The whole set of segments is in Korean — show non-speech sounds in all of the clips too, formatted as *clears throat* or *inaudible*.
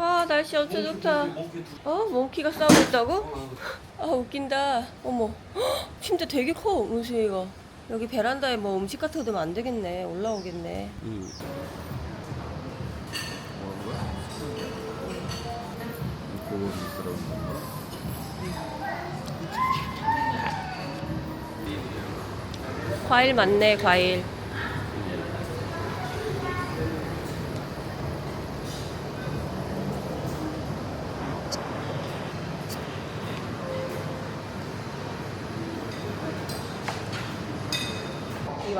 와 날씨 엄청 좋다. 어? 몽키가 싸우고 있다고? 아 웃긴다. 어머. 헉, 침대 되게 커 은수이가. 여기 베란다에 뭐 음식 같은 거 두면 안 되겠네. 올라오겠네. 건가? 과일 많네 과일.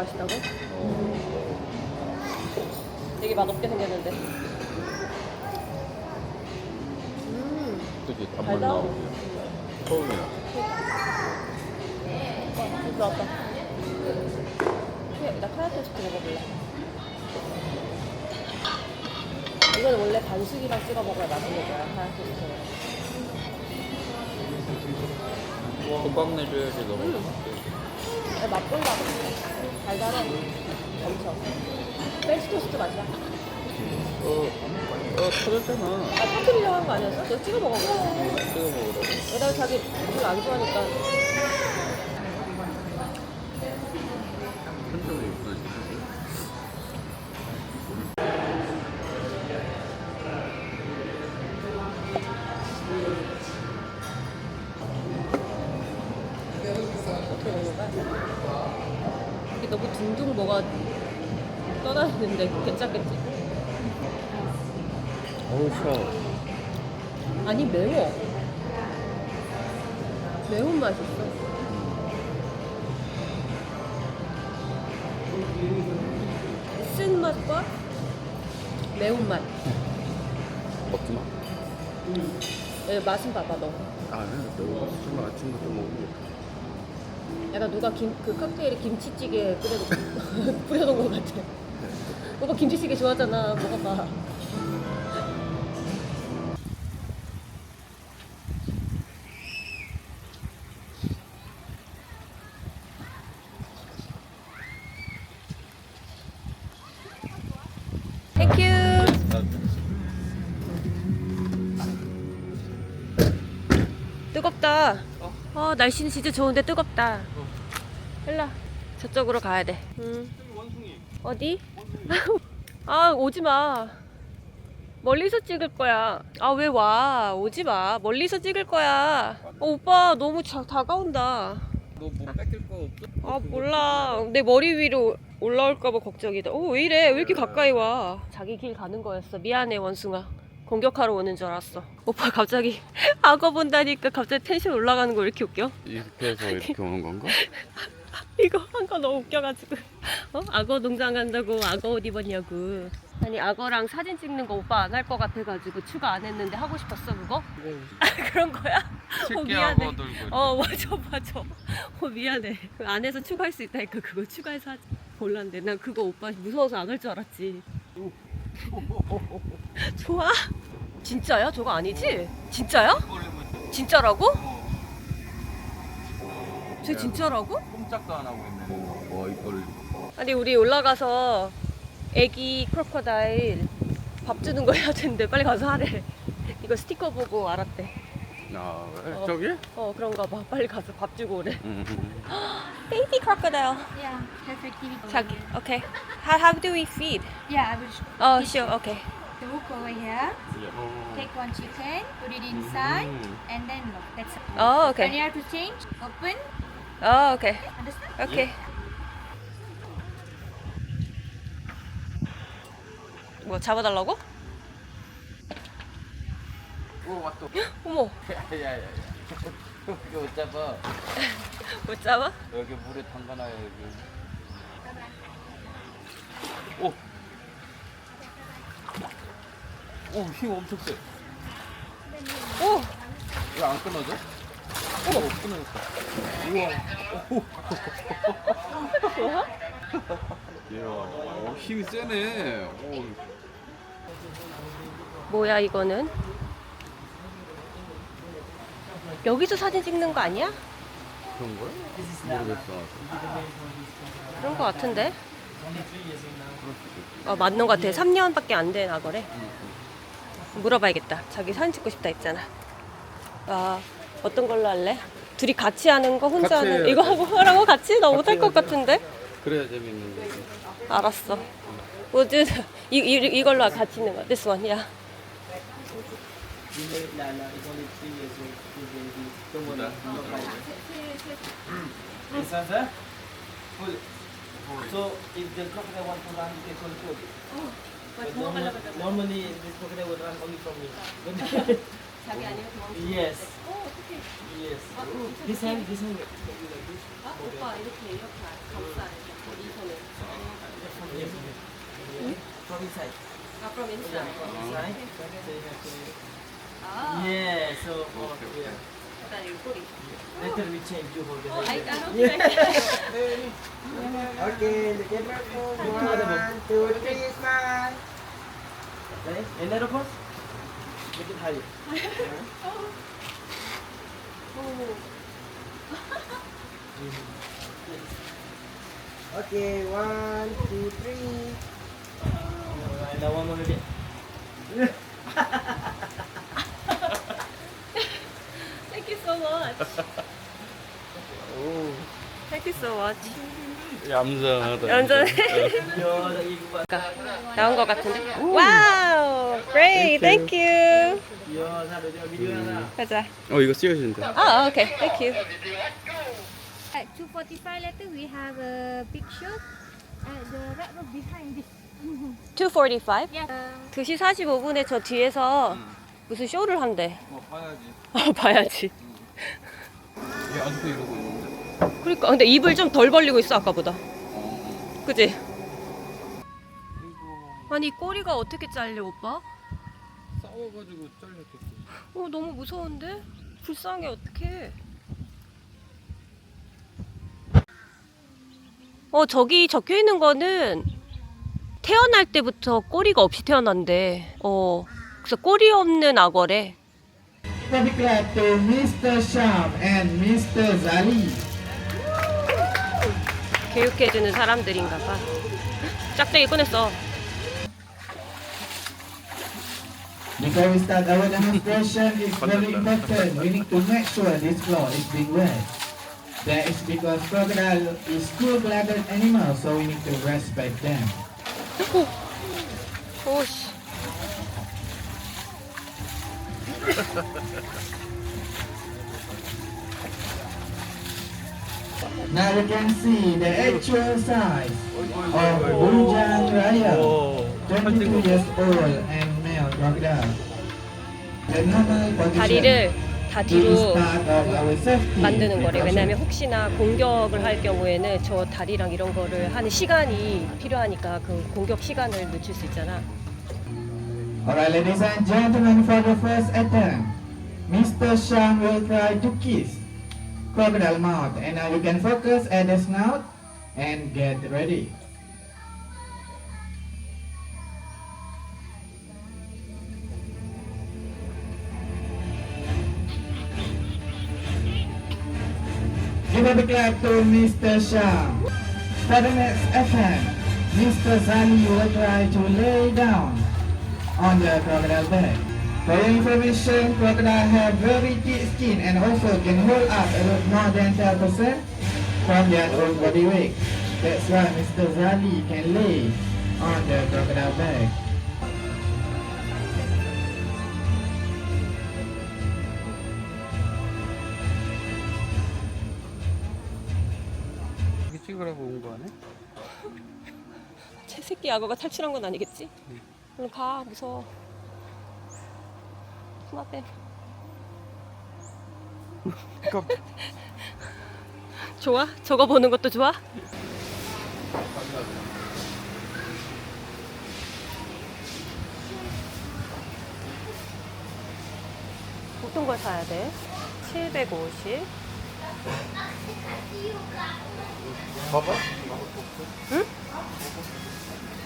맛있다고? 되게 맛없게 생겼는데. 음, 달다. 나오고. 처음이야. 진짜 나왔다. 나 카라테 스프 먹어볼래. 이건 원래 반숙이랑 찍어 먹어야 맛있는 거야, 카라테 스프. 호박 내줘야지 너무. 아, 맛볼라 그래. 달달해. 엄청. 펜치 토스트 맛이야. 어, 어, 터졌잖아. 아, 터트리려고 한 거 아니었어? 너 찍어 먹어봐. 찍어 먹으라고. 왜냐면 자기 물 안 좋아하니까. 한 점이 없어지. 어떻게 먹는 거야? 너무 둥둥 뭐가 떠다니는데 괜찮겠지? 어우, 셔. 아니 매워. 매운 맛 있어. 쓴 맛과 매운 맛. 먹지 마. 예, 맛은 봐봐 너. 아, 너 정말 아침부터 먹고. 약간 누가 김, 그 칵테일에 김치찌개 끓여놓, 뿌려놓은 것 *laughs* 같아. 오빠 김치찌개 좋아하잖아. 먹어봐. 뜨겁다. 아 날씨는 진짜 좋은데 뜨겁다. 일라 저쪽으로 가야 돼. 응. 어디? *laughs* 아 오지 마. 멀리서 찍을 거야. 아 왜 와? 오지 마. 멀리서 찍을 거야. 어, 오빠 너무 자, 다가온다. 너 뭐 뺏길 거 없어? 아 몰라. 내 머리 위로 올라올까봐 걱정이다. 오 왜 이래? 왜 이렇게 가까이 와? 자기 길 가는 거였어. 미안해 원숭아. 공격하러 오는 줄 알았어. 오빠 갑자기 *laughs* 악어 본다니까 갑자기 텐션 올라가는 거 왜 이렇게 웃겨? 이렇게 해서 이렇게 오는 건가? *laughs* *laughs* 이거 한 거 너무 웃겨가지고 어? 악어 농장 간다고 악어 옷 입었냐고 아니 악어랑 사진 찍는 거 오빠 안 할 거 같아가지고 추가 안 했는데 하고 싶었어 그거? *laughs* 그런 거야? 어 미안해 어 맞아 맞아 어 미안해 그 안에서 추가할 수 있다니까 그거 추가해서 하지 몰랐는데 난 그거 오빠 무서워서 안 할 줄 알았지 *laughs* 좋아? 진짜야? 저거 아니지? 진짜야? 진짜라고? 저 진짜라고? 꼼짝도 안 하고 있네. 와, 이걸. 아니 우리 올라가서 애기 크로커다일 밥 주는 거 해야 되는데 빨리 가서 하래 이거 스티커 보고 알았대 아, 왜? 어. 저기? 어 그런가 봐 빨리 가서 밥 주고 오래 응. 베이비 크로커다일 Yeah, perfect TV. 자기 오케이 how, how do we feed? Yeah, I will sh- 어 sure 오케이 the hook over here. Take one chicken, put it inside, and then look. That's it. 어 When 오케이 you have to change, open. 어 오케이 Understand? 오케이 뭐 잡아달라고? 오, 왔다. 어머 야야야. 여기 못 잡아. *laughs* 못 잡아? 여기 물에 담가놔야 여기. 오. 오, 힘 엄청 세. 오왜안 끊어져? 오, 끊어졌어. 우와. 뭐야? 이야, 어, 힘이 세네. 오, 뭐야 이거는? 여기서 사진 찍는 거 아니야? 그런 거야? 모르겠어. 그런 거 같은데? 어, 맞는 거 같아. 3년밖에 안 된 악어래. 물어봐야겠다. 자기 사진 찍고 싶다 했잖아. 아, 어떤 걸로 할래? 둘이 같이 하는 거, 혼자 같이 하는 해야지. 이거 하고 하라고 같이? 나 못할 것 해야지. 같은데? 그래야 재밌는 거지. 알았어. 뭐지? 이, 이, 이걸로 같이 있는 거. This one, yeah. So, if the crocodile want to run, you can control it. But normal, normally, this crocodile would run only from me. But 자기 아니면 도망. yes. Yes. This hand, this hand. 아, 오빠 이렇게 이렇게 감싸. 이 손을. Yes. From inside. 아, from Yeah, inside. from inside. So you have to. 아, Yeah. So, oh, yeah. 일단 이 꼬리. Later we change you hold the 어, hand. I, I don't care. *laughs* *laughs* Okay, the camera go. One, two, three, smile. Okay. And then Of course, make it higher. Okay, one, two, three. Alright, now one more again. Thank you so much. 오, Thank you so much. 얌전하다. 얌전해. 나온 것 같은데? 와우! Great! Thank you! 가자. 어, 이거 찍어준다. 아, 오케이. Thank you. At 245 later, we have a big show at the red road behind this. 245? Yeah. Uh, 2시 45분에 저 뒤에서 무슨 쇼를 한대. 어, 봐야지. 아, 봐야지. 얘 아직도 이러고 있는데. 그러니까 근데 입을 좀 덜 벌리고 있어 아까보다. 어, 그지? 아니 꼬리가 어떻게 잘려 오빠? 싸워가지고 잘렸겠지. 어 너무 무서운데? 불쌍해 어떡해. 어 저기 적혀 있는 거는 태어날 때부터 꼬리가 없이 태어난대. 어 그래서 꼬리 없는 악어래. Very glad to Mr. Sham and Mr. Zali. 교육해주는 사람들인가 봐. 짝짝이 꺼냈어. Before we start our demonstration, it's very important. We need to make sure this floor is being wet. That is because crocodile is cool-blooded animal, so we need to respect them. 오씨. *laughs* Now you can see the actual size of Bunjang Raya, 22 years old 다리를 다 뒤로 만드는 거래. precaution. 왜냐하면 혹시나 공격을 할 경우에는 저 다리랑 이런 거를 하는 시간이 필요하니까 그 공격 시간을 늦출 수 있잖아. Alright, ladies and gentlemen, for the first attempt, Mr. Shang will try to kiss crocodile mouth. And now you can focus at the snout and get ready. Big clap to Mr. Shah. For the next attempt, Mr. Zali will try to lay down on the crocodile back. For your information, crocodile have very thick skin and also can hold up more than 10% from their own body weight. That's why Mr. Zali can lay on the crocodile back. 찍으라고 온 거? 제 새끼 악어가 탈출한 건 아니겠지? 얼른 가 무서워. 하나 빼. *laughs* 좋아? 저거 보는 것도 좋아? 어떤 걸 사야 돼? 750. 봐봐.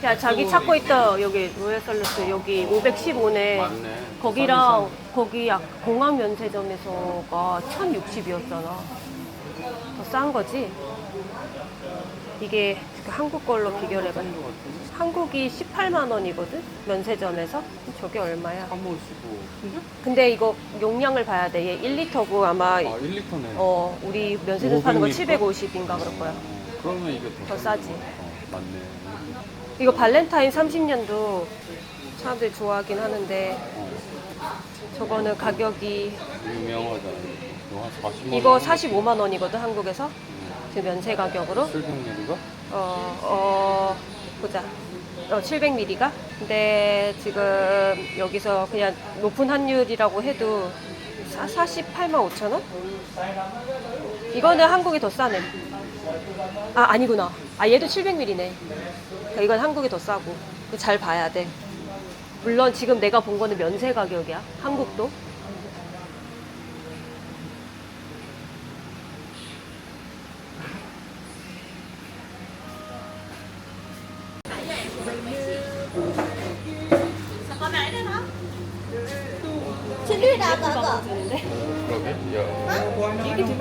야, 자기 찾고 있다. 여기 로얄살루트 여기 515네. 맞네. 거기랑 거기 약 공항 면세점에서가 1,060이었잖아. 더 싼 거지? 이게 그 한국 걸로 비교를 해봐. 한국이 18만 원이거든? 면세점에서? 저게 얼마야? 3호 15. 근데 이거 용량을 봐야 돼. 얘 1리터고 아마 아 1리터네. 어 우리 면세점 파는 거 500 리터? 750인가 그럴 거야. 그러면 이게 더, 더 싸지. 어, 맞네. 이거 발렌타인 30년도 사람들이 좋아하긴 하는데 어, 저거는 가격이 유명하잖아. 이거 한 40만 원. 이거 45만 원이거든 한국에서 그 면세 가격으로? 700ml가? 어, 어 보자. 어 700ml가 근데 지금 여기서 그냥 높은 환율이라고 해도 사, 48만 5천 원? 이거는 한국이 더 싸네. 아 아니구나. 아 얘도 700ml네. 그러니까 이건 한국이 더 싸고. 잘 봐야 돼. 물론 지금 내가 본 거는 면세 가격이야. 한국도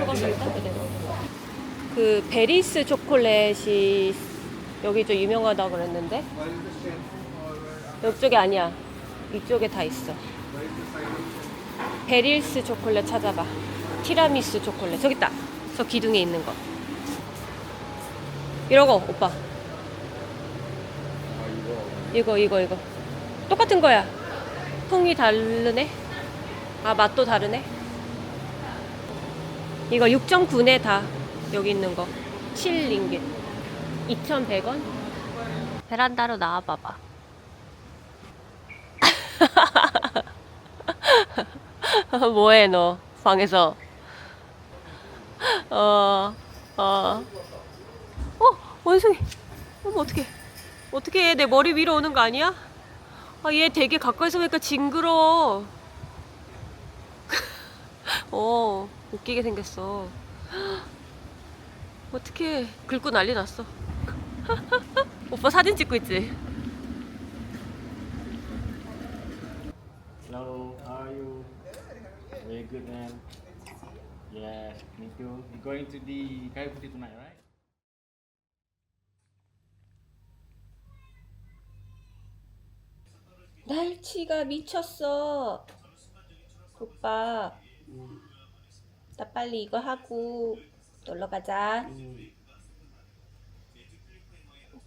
가서 있다 그대로. 그 베리스 초콜릿이 여기 좀 유명하다 그랬는데 이쪽에 아니야. 이쪽에 다 있어. 베릴스 초콜릿 찾아봐. 티라미수 초콜릿 저기 있다. 저 기둥에 있는 거. 이러고 오빠. 아 이거. 이거 이거. 똑같은 거야. 통이 다르네? 아 맛도 다르네? 이거 6.9네 다 여기 있는 거. 7링깃 2,100원? 베란다로 나와봐봐. *laughs* 뭐해 너? 방에서? 어, 어, 어, 원숭이. 어머, 어떡해. 어떻게 해? 내 머리 위로 오는 거 아니야? 아, 얘 되게 가까이서 보니까 징그러워. 어, 웃기게 생겼어. 어떻게 긁고 난리 났어. 오빠 사진 찍고 있지? Hello, how are you? Very good, man. Yeah, me too. You're going to the Kaiputi tonight, right? 날치가 미쳤어. 오빠. 나 빨리 이거 하고 놀러 가자.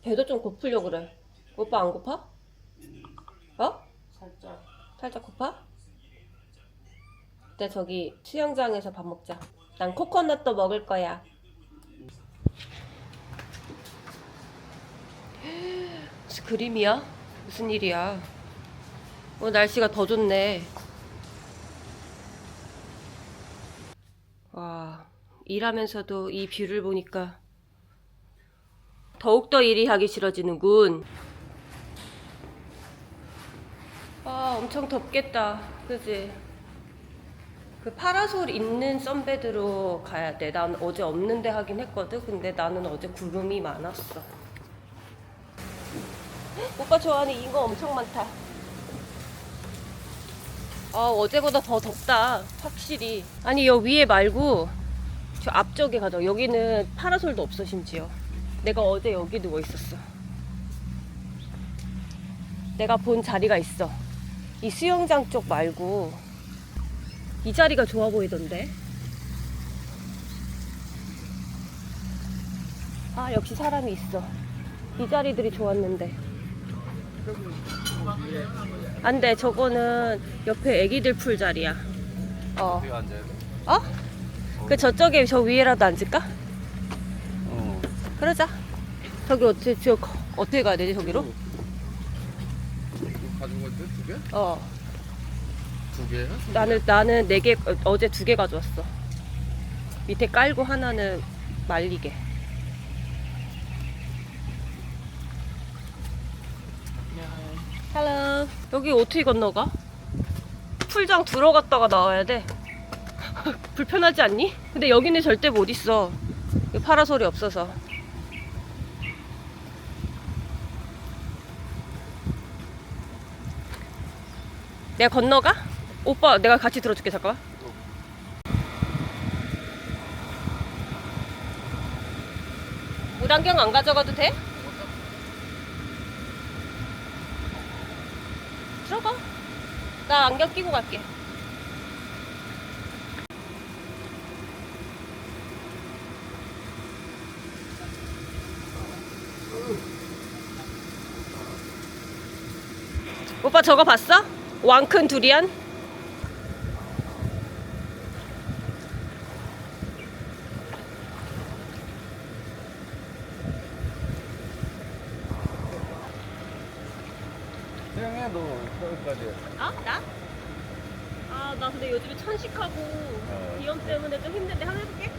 배도 좀 고프려 그래. 오빠 안 고파? 어? 살짝. 살짝 고파? 그때 저기 수영장에서 밥 먹자. 난 코코넛도 먹을 거야. *gasps* 무슨 그림이야? 무슨 일이야? 어, 날씨가 더 좋네. 와, 일하면서도 이 뷰를 보니까 더욱더 일이 하기 싫어지는군. 아, 엄청 덥겠다. 그지? 그 파라솔 있는 썬베드로 가야 돼. 난 어제 없는데 하긴 했거든. 근데 나는 어제 구름이 많았어. 헉, 오빠 좋아하는 이거 엄청 많다. 아, 어제보다 더 덥다. 확실히. 아니, 여 위에 말고 저 앞쪽에 가자. 여기는 파라솔도 없어, 심지어. 내가 어제 여기 누워 있었어. 내가 본 자리가 있어. 이 수영장 쪽 말고 이 자리가 좋아 보이던데. 아, 역시 사람이 있어. 이 자리들이 좋았는데. 안 돼, 저거는 옆에 애기들 풀 자리야. 어. 돼? 어? 그 저쪽에 저 위에라도 앉을까? 어. 그러자. 저기 어떻게, 저, 어떻게 가야 되지, 저기로? 이거 가진 건데 두 개? 어. 두 개야? 나는, 나는 네 개, 어, 어제 두 개 가져왔어. 밑에 깔고 하나는 말리게. 헬로. 여기 어떻게 건너가? 풀장 들어갔다가 나와야 돼. *laughs* 불편하지 않니? 근데 여기는 절대 못 있어. 파라솔이 없어서. 내가 건너가? 오빠 내가 같이 들어줄게 잠깐만 물안경 안 가져가도 돼? 들어가. 나 안경 끼고 갈게. 오빠 저거 봤어? 왕큰 두리안? 태영이야 너 거기까지. 아, 나? 아, 나 근데 요즘에 천식하고 어. 비염 때문에 좀 힘든데 한번 해볼게.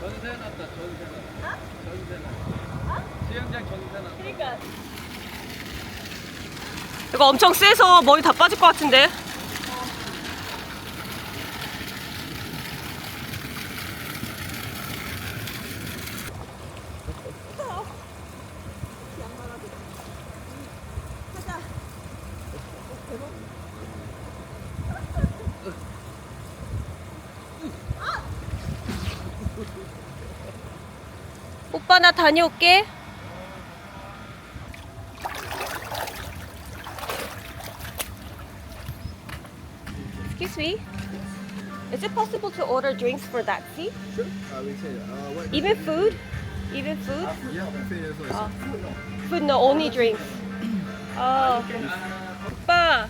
전세 났다 전세 났다. 어? 전세 났다. 수영장 전세 났다. 그러니까. 이거 엄청 세서 머리 다 빠질 것 같은데. 오빠 나 다녀올게. Drinks for that seat? Sure. Uh, we say, uh, what? Even food? Even food? Yeah, buffet as well. 아, food no, only drinks. 아, *clears throat* 오빠.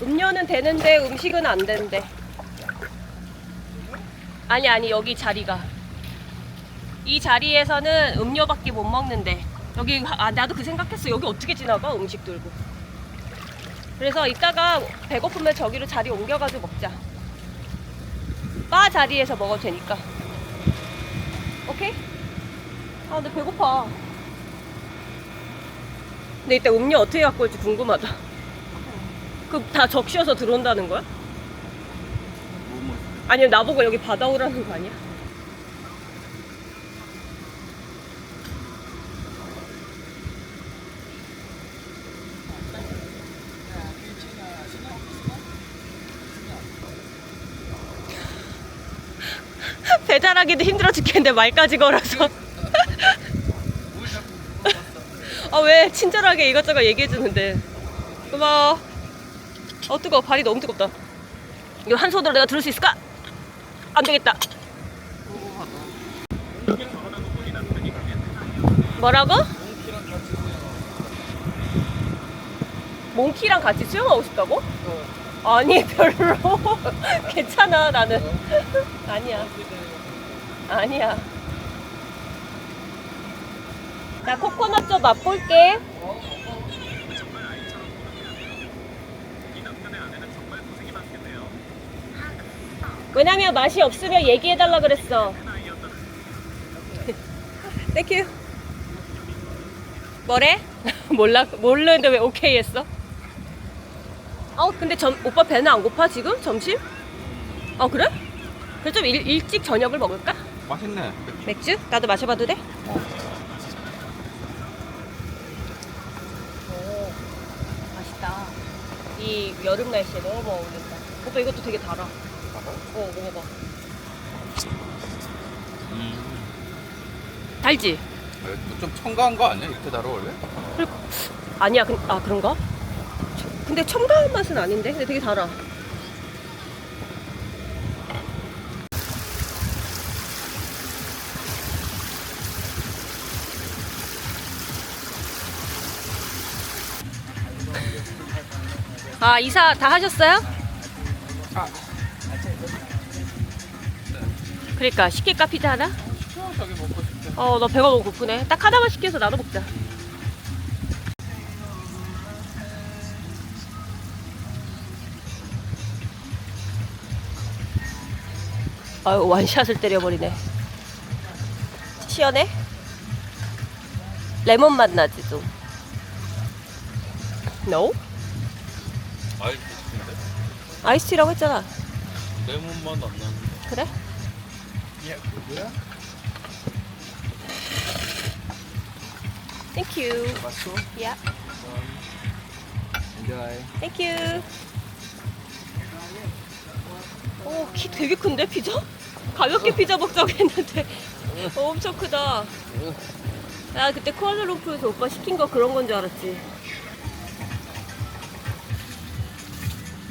음료는 되는데 음식은 안 된대. 아니 아니 여기 자리가 이 자리에서는 음료밖에 못 먹는데 여기 아 나도 그 생각했어 여기 어떻게 지나가 음식 들고 그래서 이따가 배고프면 저기로 자리 옮겨가지고 먹자 바 자리에서 먹어도 되니까 오케이? 아 근데 배고파 근데 이따 음료 어떻게 갖고 올지 궁금하다 그 다 적셔서 들어온다는 거야? 아니면 나보고 여기 받아오라는 거 아니야? 배달하기도 힘들어 죽겠는데 말까지 걸어서. 아 왜 친절하게 이것저것 얘기해주는데. 고마워. 어 뜨거워. 발이 너무 뜨겁다. 이거 한 손으로 내가 들을 수 있을까? 안 되겠다. 뭐라고? 몽키랑 같이 수영하고 싶다고? 아니 별로. *laughs* 괜찮아 나는. *laughs* 아니야 아니야 나 코코넛 좀 맛볼게 왜냐면 맛이 없으면 얘기해달라 그랬어 *laughs* 땡큐 뭐래? *laughs* 몰라 모르는데 왜 오케이 했어? 어 근데 점, 오빠 배는 안 고파 지금? 점심? 어 그래? 그래 좀 일, 일찍 저녁을 먹을까? 맛있네. 맥주? 나도 마셔봐도 돼? 오, 맛있다. 이 여름 날씨에 너무 어울린다. 오빠 이것도 되게 달아. 어, 먹어봐. 달지? 좀 첨가한 거 아니야? 이렇게 달아 원래? 아니야, 그, 아 그런가? 저- 근데 첨가한 맛은 아닌데? 근데 되게 달아. 아 이사 다 하셨어요? 아. 그러니까 시킬까 피자 하나? 저기 먹고 싶대. 어, 너 배가 너무 고프네. 딱 하나만 시켜서 나도 먹자. 아유, 완샷을 때려버리네. 시원해? 레몬 맛 나지, 좀. No? 아이 좋은데. 아이스티라고 했잖아. 레몬 맛안 나는데. 그래? 예, 뭐야? Thank you. 맛있어? Yeah. Enjoy. Thank you. 오, 키 되게 큰데, 피자? 가볍게 피자 먹자고 했는데 어, 엄청 크다. 나 그때 쿠알라룸푸르에서 오빠 시킨 거 그런 건 줄 알았지.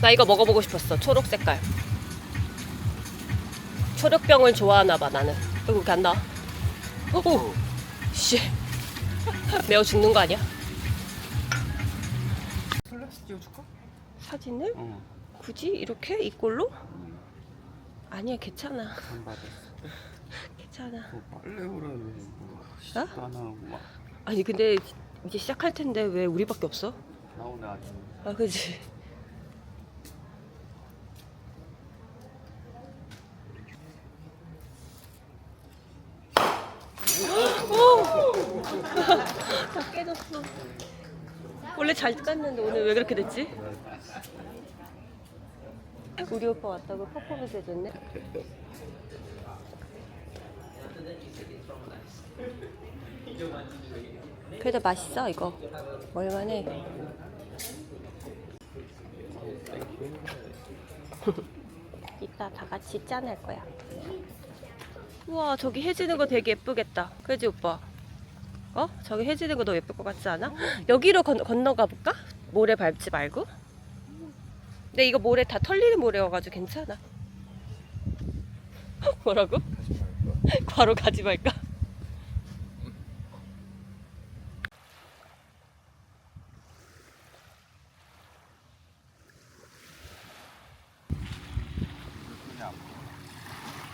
나 이거 먹어보고 싶었어. 초록 색깔. 초록병을 좋아하나 봐 나는. 안 나와. 오, 씨. *laughs* 매워 죽는 거 아니야? 플렉스 찍어줄까? 사진을 어. 굳이 이렇게 이 꼴로? 아니야 괜찮아. 안 받았어. 괜찮아. 뭐 빨래 오라면 뭐 시도 안 하고 막 아니 근데 이제 시작할 텐데 왜 우리밖에 없어? 나오네 아주. 아 그지. 다 깨졌어. 원래 잘 깠는데 오늘 왜 그렇게 됐지? 우리 오빠 왔다고 퍼포먼스 해줬네. 그래도 맛있어 이거. 얼마네. *laughs* 이따 다 같이 짠할 거야. 우와 저기 해지는 거 되게 예쁘겠다. 그지 오빠? 어? 저기 해지는 거 너무 예쁠 것 같지 않아? 여기로 건, 건너가 볼까? 모래 밟지 말고. 근데 이거 모래 다 털리는 모래여가지고 괜찮아. *laughs* 뭐라고? *laughs* 바로 가지 말까?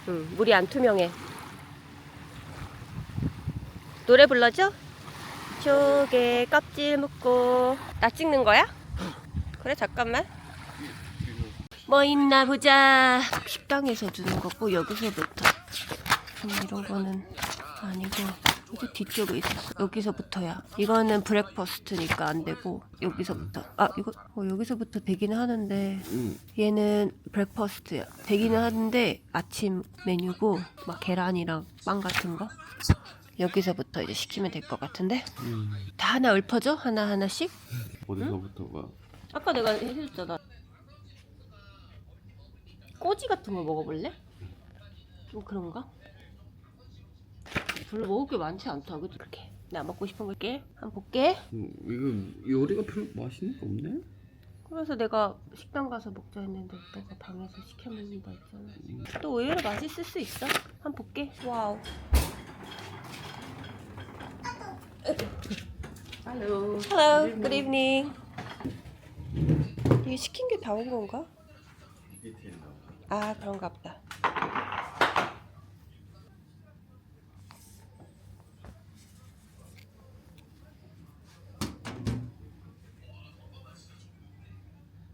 응, 물이 안 투명해. 노래 불러줘? 조개 껍질 묶고 나 찍는 거야? 그래 잠깐만. 뭐 있나 보자. 식당에서 주는 거고 여기서부터. 음, 이런 거는 아니고 이제 뒤쪽에 있었어. 여기서부터야. 이거는 브렉퍼스트니까 안 되고 여기서부터. 아 이거 어, 여기서부터 되기는 하는데 얘는 브렉퍼스트야. 되기는 하는데 아침 메뉴고 막 계란이랑 빵 같은 거. 여기서부터 이제 시키면 될 것 같은데? 다 하나 읊어줘? 하나 하나씩? 어디서부터가? 아까 내가 해줬잖아. 꼬지 같은 거 먹어볼래? 좀 그런가? 별로 먹을 게 많지 않다. 그치? 그렇게. 나 먹고 싶은 거 할게 한번 볼게. 음, 이거 요리가 별로 맛있는 게 없네. 그래서 내가 식당 가서 먹자 했는데 오빠가 방에서 시켜 먹는다 했잖아. 또 의외로 맛있을 수 있어. 한번 볼게. 와우 Hello. Hello. Good evening. 이게 시킨 게 다 온 건가? 아 그런가 보다.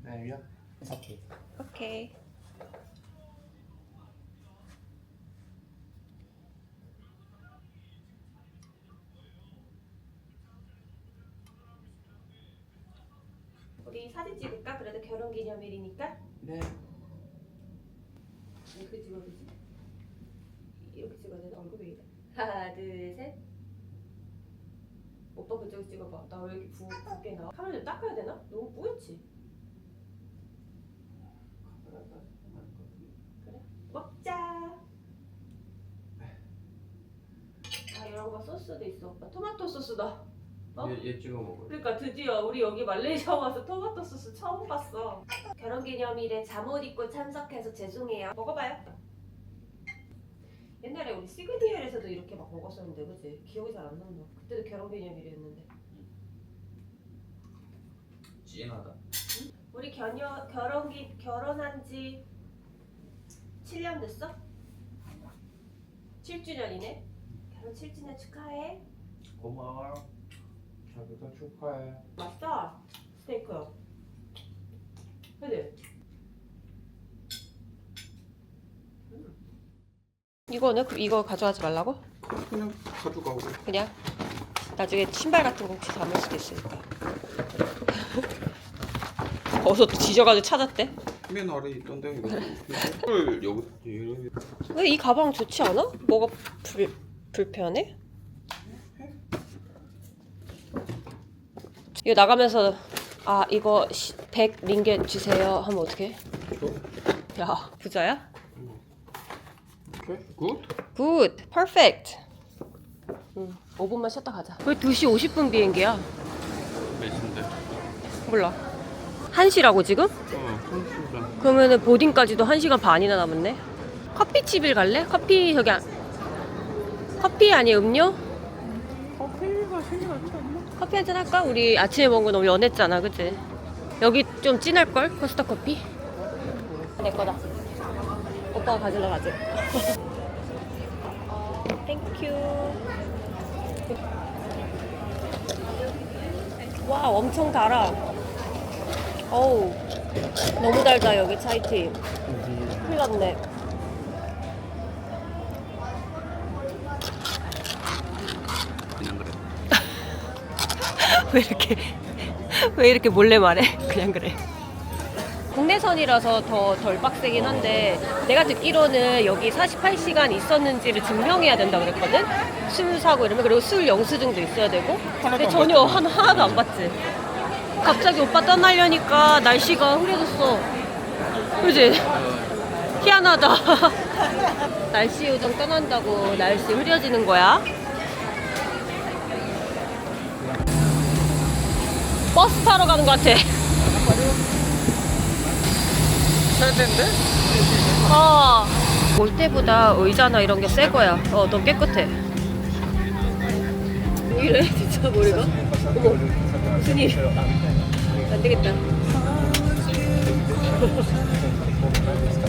There It's okay. 오 결혼 기념일이니까. 네. 어떻게 찍어야 되지? 이렇게 찍어야 되나? 얼굴 왜 이래? 하나, 둘, 셋. 오빠 그쪽에 찍어봐. 나 왜 이렇게 부, 붓게 나와? 카메라 좀 닦아야 되나? 너무 뿌옇지? 그래? 먹자. 아 이런 거 소스도 있어 오빠. 토마토 소스다. 어? 얘, 얘 찍어 먹어. 그러니까 드디어 우리 여기 말레이시아 와서 토마토 소스 처음 봤어. 결혼 기념일에 잠옷 입고 참석해서 죄송해요. 먹어봐요. 옛날에 우리 시그니엘에서도 이렇게 막 먹었었는데 그지? 기억이 잘 안 난다. 그때도 결혼 기념일이었는데. 진하다. 우리 결여, 결혼 기 결혼한 지 7년 됐어? 7주년이네. 결혼 7주년 축하해. 고마워. 자기도 축하해. 맛있다. 스테이크. 그지? 이거는 그- 이거 가져가지 말라고? 그냥 가져가고. 그냥 나중에 신발 같은 거 혹시 담을 수도 있으니까. *laughs* 어서 또 뒤져가지고 찾았대. 맨 아래 있던데 이거. 이걸 여기 얘를 왜이 가방 좋지 않아? 뭐가 불 불편해? 이거 나가면서 아 이거 100 링겟 주세요 하면 어떡해? 야 부자야? 오케이 굿 굿, 퍼펙트. 응, 5분만 쉬었다 가자. 왜 2시 50분 비행기야? 몇인데 몰라. 1시라고 지금? 어 그러면은 보딩까지도 1시간 반이나 남았네. 커피집을 갈래? 커피 저기 안... 커피 아니 음료? 커피 한잔 할까? 우리 아침에 먹은 거 너무 연했잖아, 그치? 여기 좀 진할걸? 코스타 커피? 내 거다. 오빠가 가질러 가지. *laughs* 땡큐. 와, 엄청 달아. 어우, 너무 달다, 여기 차이티. 큰일 났네. 그냥 그래 왜 이렇게 왜 이렇게 몰래 말해? 그냥 그래. 국내선이라서 더 덜 빡세긴 한데 내가 듣기로는 여기 48시간 있었는지를 증명해야 된다 그랬거든. 술 사고 이러면 그리고 술 영수증도 있어야 되고. 근데 전혀 하나, 하나도 안 봤지. 갑자기 오빠 떠나려니까 날씨가 흐려졌어. 그지? 희한하다. *laughs* 날씨 요정 떠난다고 날씨 흐려지는 거야. 버스 타러 가는 것 같아. 세대인데? 어. 올 때보다 의자나 이런 게 새 거야. 어, 더 깨끗해. 이래 진짜 머리가. 어머, 무슨 일? 안 되겠다. *laughs*